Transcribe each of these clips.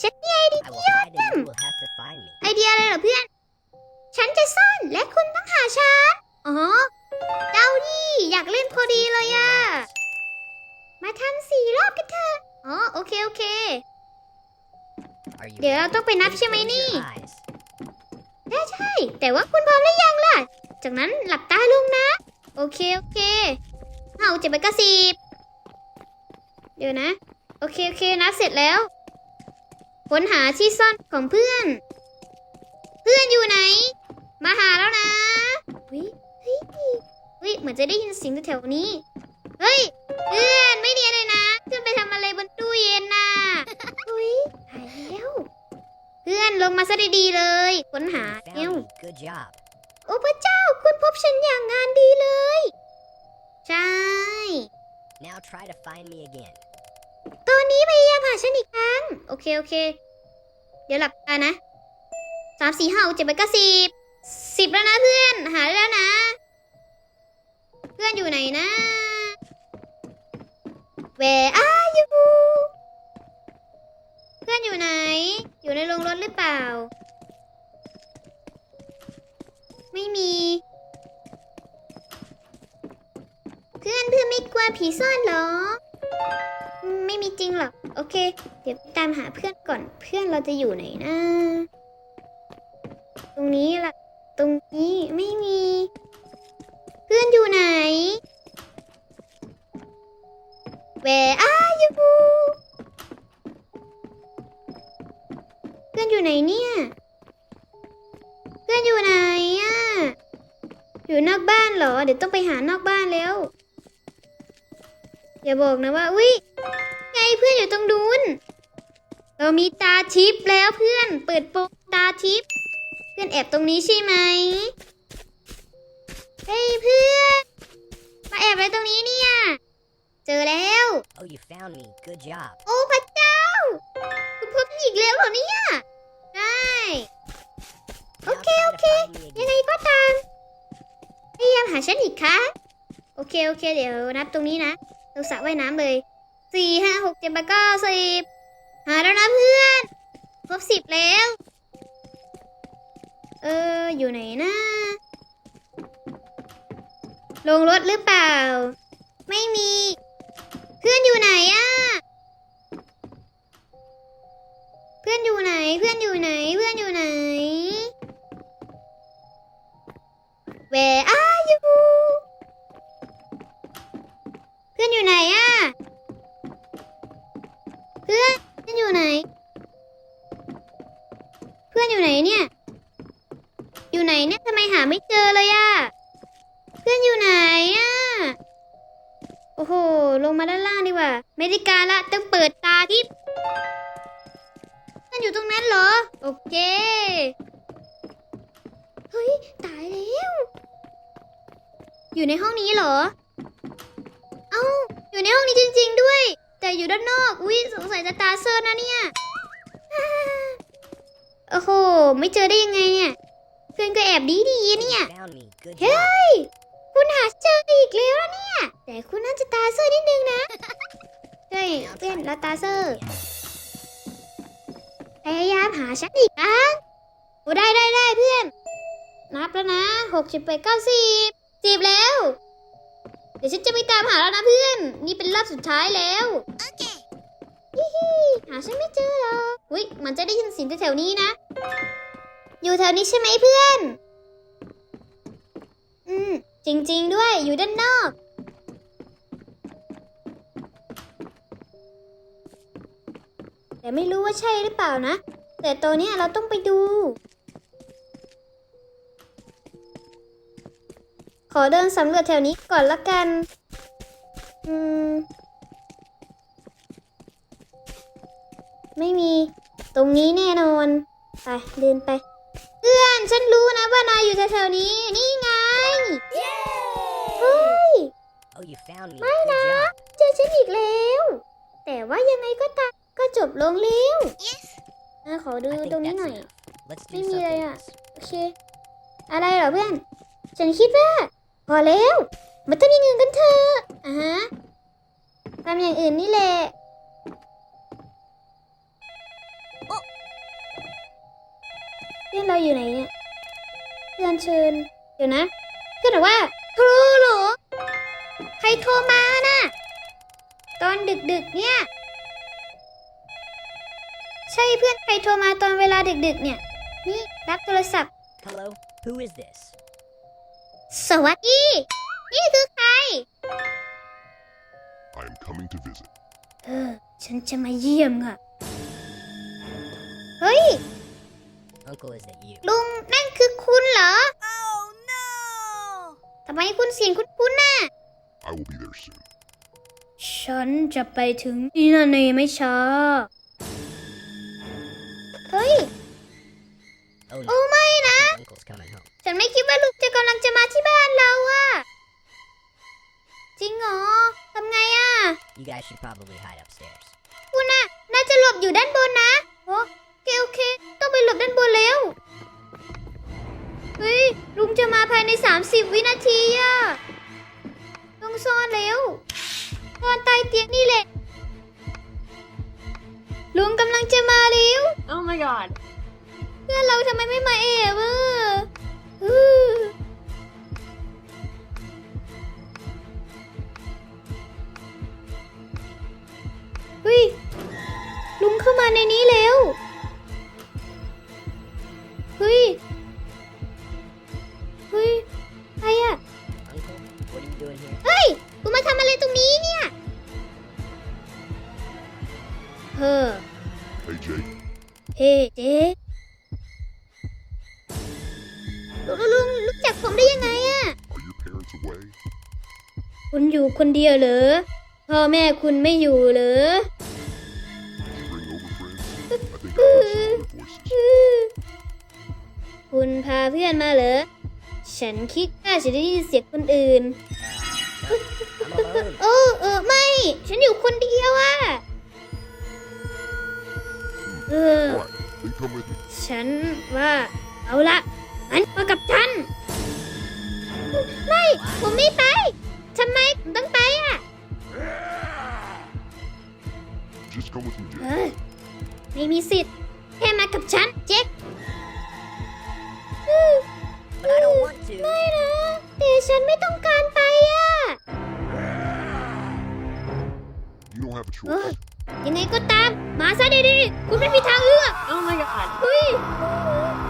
ฉันมีไอเดีย I will hide and you will have to find me. ไอเดียอะไรเหรอเพื่อน ฉันจะซ่อนและคุณต้องหาฉัน อ๋อ เจ้านี่อยากเล่นพอดีเลยอะมาทำสี่รอบกันเถอะ อ๋อ โอเค โอเค Are you เดี๋ยวเรา ready? ต้องไปนับ Please ใช่ไหม close นี่ your eyes. ได้ใช่ แต่ว่าคุณพร้อมหรือยังล่ะ จากนั้นหลับตาลงนะ โอเค โอเคเอาเจ็บไปก็สิบเดี๋ยวนะ โอเค โอเค นับเสร็จแล้ว ค้นหาที่ซ่อนของเพื่อน เพื่อนอยู่ไหน มาหาแล้วนะเฮ้ยเฮ้ยเฮ้ยเหมือนจะได้ยินเสียงแถวๆนี้ เฮ้ย เพื่อนไม่เนียนเลยนะเพื่อนไปทำอะไรบนตู้เย็นน่ะเฮ้ยหายแล้วเพื่อนลงมาซะดีๆเลย ค้นหา You เอ้ว found me. Good job. โอ้พระเจ้าคุณพบฉันอย่างงานดีเลย ใช่ Now try to find me again. ตอนนี้พยายามหาฉันอีกครั้ง โอเค โอเค เดี๋ยวหลับตานะสามสี่ห้าเจ็ดแปดเก้าสิบสิบแล้วนะเพื่อน หาได้แล้วนะ เพื่อนอยู่ไหนนะ Where are you เพื่อนอยู่ไหน อยู่ในโรงรถหรือเปล่า ไม่มี เพื่อนเพื่อนไม่กลัวผีซ่อนเหรอ ไม่มีจริงหรอก โอเค เดี๋ยวตามหาเพื่อนก่อน เพื่อนเราจะอยู่ไหนนะ ตรงนี้ล่ะ ตรงนี้ไม่มี เพื่อนอยู่ไหน Where are you เพื่อนอยู่ไหนเนี่ย เพื่อนอยู่ไหนอะ อยู่นอกบ้านเหรอ เดี๋ยวต้องไปหานอกบ้านแล้ว อย่าบอกนะว่า อุ้ย พื่อนอยู่ตรงนู้นเรามีตาทิพย์แล้วเพื่อน เปิดโปงตาทิพย์เพื่อนแอบตรงนี้ใช่ไหมเฮ้ยเพื่อน มาแอบอะไรตรงนี้เนี่ย เจอแล้ว Oh, you found me. Good job. โอ้พระเจ้า คุณพบอีกแล้วเหรอเนี่ยใช่โอ Now เค try โอ to เค find me ยัง again. ไงก็ตามพยายามหาฉันอีกครั้งโอเคโอเค เดี๋ยวนับตรงนี้นะตรงสระว่ายน้ำเลย สี่ห้าหกเจ็ดแปดเก้าสิบหาแล้วนะเพื่อน ครบสิบแล้ว เออ อยู่ไหนนะ ลงรถหรือเปล่า ไม่มี เพื่อนอยู่ไหนอะเพื่อนอยู่ไหน เพื่อนอยู่ไหน เพื่อนอยู่ไหน Where are you เพื่อนอยู่ไหนอะ พื่อนเพื่อนอยู่ไหน เพื่อนอยู่ไหนเนี่ย อยู่ไหนเนี่ยทำไมหาไม่เจอเลยอะเพื่อนอยู่ไหนอะโอ้โห ลงมาด้านล่างดีกว่าไม่ได้การละต้องเปิดตาทิพเพื่อนอยู่ตรงนั้นเหรอ โอเค เฮ้ย ตายแล้ว อยู่ในห้องนี้เหรอ เอ้า อยู่ในห้องนี้จริง ๆ ด้วย แต่อยู่ด้านนอกอุ้ยสงสัยจะตาเซอร์นะเนี่ยโอ้โห ไม่เจอได้ยังไงเนี่ย เพื่อนก็แอบดีดีเนี่ย เฮ้ย คุณหาเจออีกแล้วเนี่ย แต่คุณน่าจะตาเซอร์นิดนึงนะ เฮ้ยเพื่อนเราตาเซอร์พยายามหาฉันอีกครั้งโอ้ได้ได้ได้เพื่อน นับแล้วนะหกสิบแปดเก้าสิบสิบแล้ว ดี๋ยวฉันจะไปตามหาแล้วนะเพื่อน นี่เป็นรอบสุดท้ายแล้ว โอเคฮิฮหาฉันไม่เจอหรอกอุ้ยมันจะได้ยินเสียงแถวๆนี้นะ อยู่แถวนี้ใช่ไหมเพื่อน อืม จริง ๆ ด้วย อยู่ด้านนอกแต่ไม่รู้ว่าใช่หรือเปล่านะ แต่ตัวนี้เราต้องไปดู ขอเดินสำรวจแถวนี้ก่อนละกัน อืม ไม่มี ตรงนี้แน่นอน ไป เดินไป เพื่อน ฉันรู้นะว่านายอยู่แถวๆนี้ นี่ไง เฮ้ย Oh, you found me. ไม่ Good นะ job. เจอฉันอีกแล้ว แต่ว่ายังไงก็ตามก็จบลงแล้วอะขอดู I think ตรงนี้ that's หน่อย enough. Let's do Maybe something I, uh, else. โอเค อะไรเหรอเพื่อน ฉันคิดว่า พอแล้ว มาทำอย่างอื่นกันเถอะอะฮะทำอย่างอื่นนี่แหละโอพื่อนเราอยู่ไหนเนี่ยเพื่อนเชิญ เดี๋ยวนะเพื่อนบอกว่าครูหรอใครโทรมาน่ะ ตอนดึกๆเนี่ย ใช่เพื่อนใครโทรมาตอนเวลาดึกๆเนี่ย นี่รับโทรศัพท์ Hello? Who is this? สวัสดี นี่คือใคร I am coming to visit. เออฉันจะมาเยี่ยมอะเฮ้ย Uncle, is that you? ลุงนั่นคือคุณเหรอ Oh no! ทำไมคุณเสียงคุ้นๆน่ะ I will be there soon. ฉันจะไปถึงที่นั่นในไม่ช้า เฮ้ย Oh โอ้ no, ไม่นะ Uncle's coming home. ฉันไม่คิดว่าลุงจะกำลังจะมาที่บ้านเราอะจริงเหรอทำไงอะ You guys should probably hide upstairs. คุณอะน่าจะหลบอยู่ด้านบนนะโอเคโอเค ต้องไปหลบด้านบนแล้วเฮ้ยลุงจะมาภายใน 30 วินาทีอะต้องซ่อนแล้วซ่อนใต้เตียงนี่แหละ ลุงกำลังจะมาแล้ว Oh my god. เพื่อนเราทำไมไม่มาแอบอะอื้อ เฮ้ย ลุงเข้ามาในนี้แล้ว เฮ้ย เฮ้ย ใครอะ Uncle, what are you doing here? เฮ้ยคุณมาทำอะไรตรงนี้เนี่ย เฮ้อ Hey, Jake. เฮ้เจ๊ลุงลุงรู้จักผมได้ยังไงอะ Are your parents away? คุณอยู่คนเดียวเหรอ พ่อแม่คุณไม่อยู่เหรอ คุณพาเพื่อนมาเหรอ ฉันคิดว่าจะได้ยินเสียงคนอื่น I'm alone. โอ้เออไม่ ฉันอยู่คนเดียวอะเออ Alright, then come with me. ฉันว่าเอาละงั้นมากับฉัน ไม่ ผมไม่ไป ทำไมผมต้องไปอะ Just come with me, เอ Jake. อไม่มีสิทธิ์ แค่มากับฉัน เจ๊ก เออ choice. ยังไงก็ตามมาซะดีๆคุณไม่มีทางเลือก Oh my god. เฮ้ย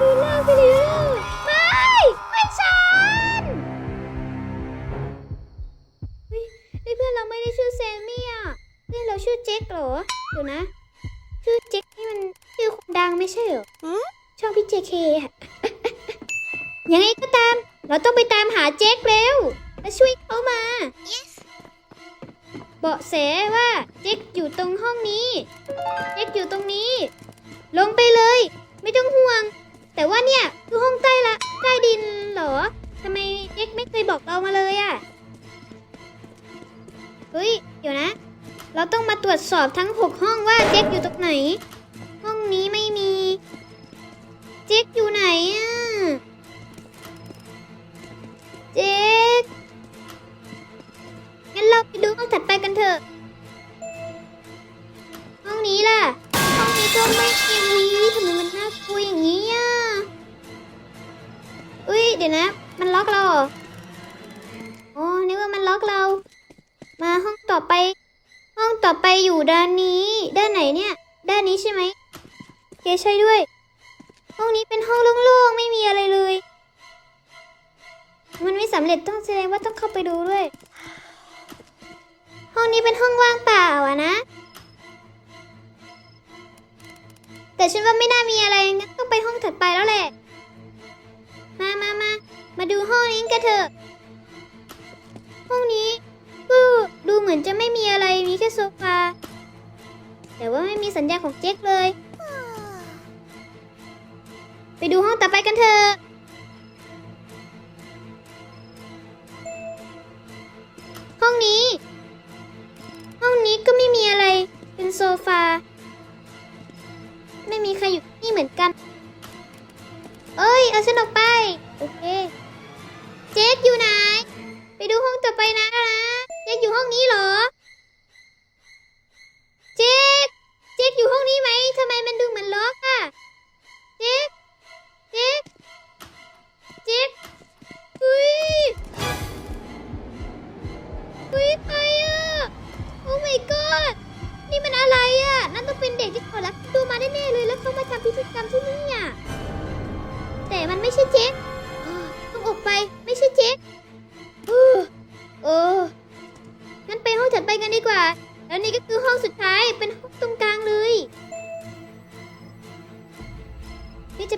ดูเล่าไปแล้วไม่ไม่ฉันเฮ้ยเฮ้ยเพื่อนเราไม่ได้ชื่อแซมมี่อะเพื่อนเราชื่อเจ๊กเหรอเดี๋ยวนะ ชื่อเจ๊กนี่มันชื่อคนดังไม่ใช่เหรอช่องพี่เจเคอะยังไงก็ตาม เราต้องไปตามหาเจ๊กแล้วและช่วยเขามา เบาะแสว่าเจ๊กอยู่ตรงห้องนี้ เจ๊กอยู่ตรงนี้ ลงไปเลย ไม่ต้องห่วง แต่ว่าเนี่ยคือห้องใต้ละใต้ดินเหรอทำไมเจ๊กไม่เคยบอกเรามาเลยอะ่ะเฮ้ยเดี๋ยวนะ เราต้องมาตรวจสอบทั้งหกห้องว่าเจ๊กอยู่ตรงไหน ห้องนี้ไม่มี เจ๊กอยู่ไหนอะ่ะเจ๊ เถอะ ห้องนี้ล่ะ ห้องนี้ก็ไม่มีวีทำไมมันน่ากลัวอย่างนี้อะ อุ้ยเดี๋ยวนะ มันล็อกเราอ๋อนึกว่ามันล็อกเรา มาห้องต่อไป ห้องต่อไปอยู่ด้านนี้ ด้านไหนเนี่ย ด้านนี้ใช่ไหมเคใช่ด้วย ห้องนี้เป็นห้องโล่งๆ ไม่มีอะไรเลย มันไม่สำเร็จต้องแสดงว่าต้องเข้าไปดูด้วย ห้องนี้เป็นห้องว่างเปล่าอะนะ แต่ฉันว่าไม่น่ามีอะไรงั้นต้องไปห้องถัดไปแล้วแหละ มามามา มาดูห้องนี้กันเถอะ ห้องนี้ดูเหมือนจะไม่มีอะไร มีแค่โซฟา แต่ว่าไม่มีสัญญาณของเจ๊กเลย ไปดูห้องต่อไปกันเถอะ ห้องนี้ เป็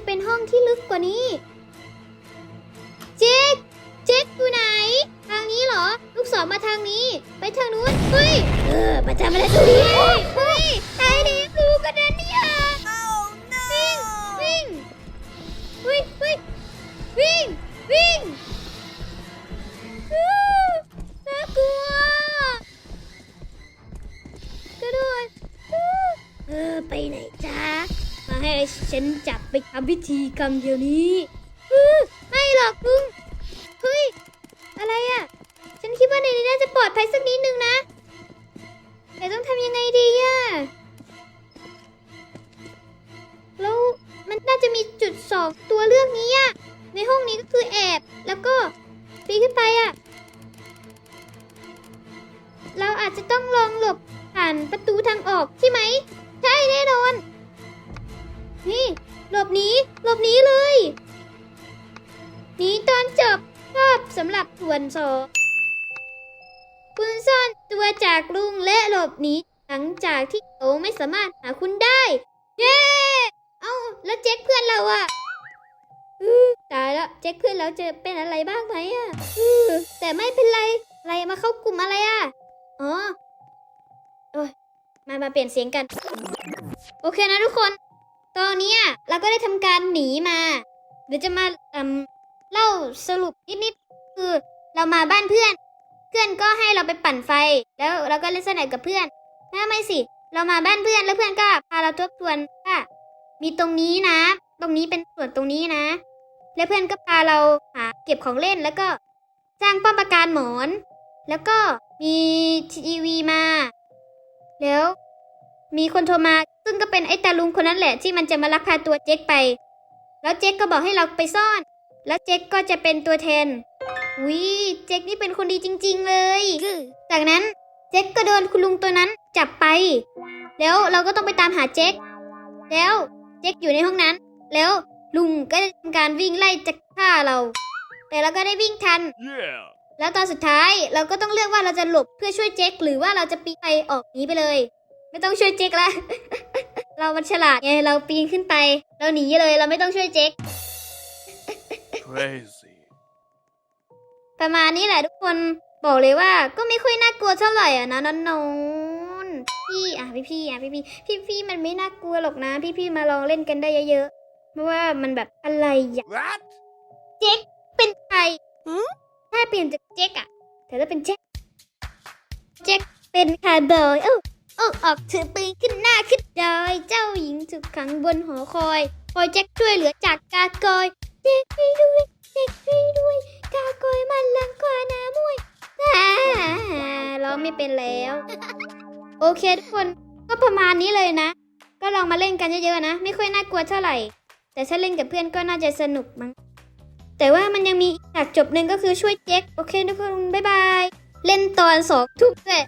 จะเป็นห้องที่ลึกกว่านี้เจ๊กเจ๊กอยู่ไหน ทางนี้เหรอ ลูกศรมาทางนี้ ไปทางนู้น เฮ้ย เออมาทำอะไรตรงนี้เฮ้ยไอ้นี่รู้กันนะเนี่ยวิ่ง วิ่งเฮ้ยเฮ้ยวิ่ง วิ่งอื้อน่ากลัว กระโดดอื้อเออ ไปไหนจ๊ะมา ให้ฉันจับไปทำพิธีกรรมเดี๋ยวนี้ไม่หรอกลุงเฮ้ย อะไรอะ ฉันคิดว่าในนี้น่าจะปลอดภัยสักนิดนึงนะ แต่ต้องทำยังไงดีอะ แล้วมันน่าจะมีจุดสองตัวเลือกนี้อะในห้องนี้ก็คือแอบ แล้วก็ปีนขึ้นไปอะเราอาจจะต้องลองหลบผ่านประตูทางออกใช่ไหม ใช่แน่นอน นี่หลบหนีหลบหนีเลยหนีตอนจบชอบสำหรับส่วนสองคุณซ่อนตัวจากลุงและหลบหนีหลังจากที่เขาไม่สามารถหาคุณได้ เย้ เอ้าแล้วเจ๊กเพื่อนเราอะอตายแล้วเจ๊กเพื่อนเราจะเป็นอะไรบ้างไหมอะอแต่ไม่เป็นไรอะไรมาเข้ากลุ่มอะไรอะอ๋อโอ้ยมามาเปลี่ยนเสียงกัน โอเคนะทุกคน ตอนนี้เราก็ได้ทำการหนีมา เดี๋ยวจะมาเอ่มเล่าสรุปนิดๆคือเรามาบ้านเพื่อน เพื่อนก็ให้เราไปปั่นไฟ แล้วเราก็เล่นสนามกับเพื่อนถ้าไม่สิ เรามาบ้านเพื่อนแล้วเพื่อนก็พาเราทบทวนว่ามีตรงนี้นะ ตรงนี้เป็นส่วนตรงนี้นะ แล้วเพื่อนก็พาเราหาเก็บของเล่นแล้วก็สร้างป้อมปราการหมอน แล้วก็มีทีวีมา แล้วมีคนโทรมา ซึ่งก็เป็นไอ้ตาลุงคนนั้นแหละที่มันจะมาลักพาตัวเจ๊กไป แล้วเจ๊กก็บอกให้เราไปซ่อน แล้วเจ๊กก็จะเป็นตัวแทนวิเจ๊กนี่เป็นคนดีจริง ๆ เลย จากนั้นเจ๊กก็โดนคุณลุงตัวนั้นจับไป แล้วเราก็ต้องไปตามหาเจ๊ก แล้วเจ๊กอยู่ในห้องนั้น แล้วลุงก็ได้ทำการวิ่งไล่จะฆ่าเรา แต่เราก็ได้วิ่งทัน Yeah. แล้วตอนสุดท้ายเราก็ต้องเลือกว่าเราจะหลบเพื่อช่วยเจ๊กหรือว่าเราจะปีนไปออกหนีไปเลย ไม่ต้องช่วยเจ๊กละ เรามันฉลาดไง เราปีนขึ้นไป เราหนีเลย เราไม่ต้องช่วยเจ๊ก Crazy. ประมาณนี้แหละทุกคน บอกเลยว่าก็ไม่ค่อยน่ากลัวเท่าไหร่อะนะน้องนนพี่อะพี่พี่อะพี่พี่พี่พี่มันไม่น่ากลัวหรอกนะ พี่พี่มาลองเล่นกันได้เยอะๆเพราะว่ามันแบบอะไรอย่าง What? เจ๊กเป็นใครถ้าเปลี่ยนจากเจ๊กอะแต่ถ้าเป็นเจ๊กเจ๊กเป็นคาร์บอยเอ้าเอ้าออกถือปืนขึ้นหน้าขึ้นดอย เจ้าหญิงถูกขังบนหอคอยคอยแจ็คช่วยเหลือจากกากอยเจ๊กช่วยด้วยเจ๊กช่วยด้วย กากอยมันลังควาน้ำมวยอ่าร้องไม่เป็นแล้ว โอเคทุกคนก็ประมาณนี้เลยนะ ก็ลองมาเล่นกันเยอะๆนะ ไม่ค่อยน่ากลัวเท่าไหร่ แต่ถ้าเล่นกับเพื่อนก็น่าจะสนุกมั้งแต่ว่ามันยังมีฉากจบหนึ่งก็คือช่วยเจ๊กโอเคทุกคนบ๊ายบาย เล่นตอนสองทุ่มด้วย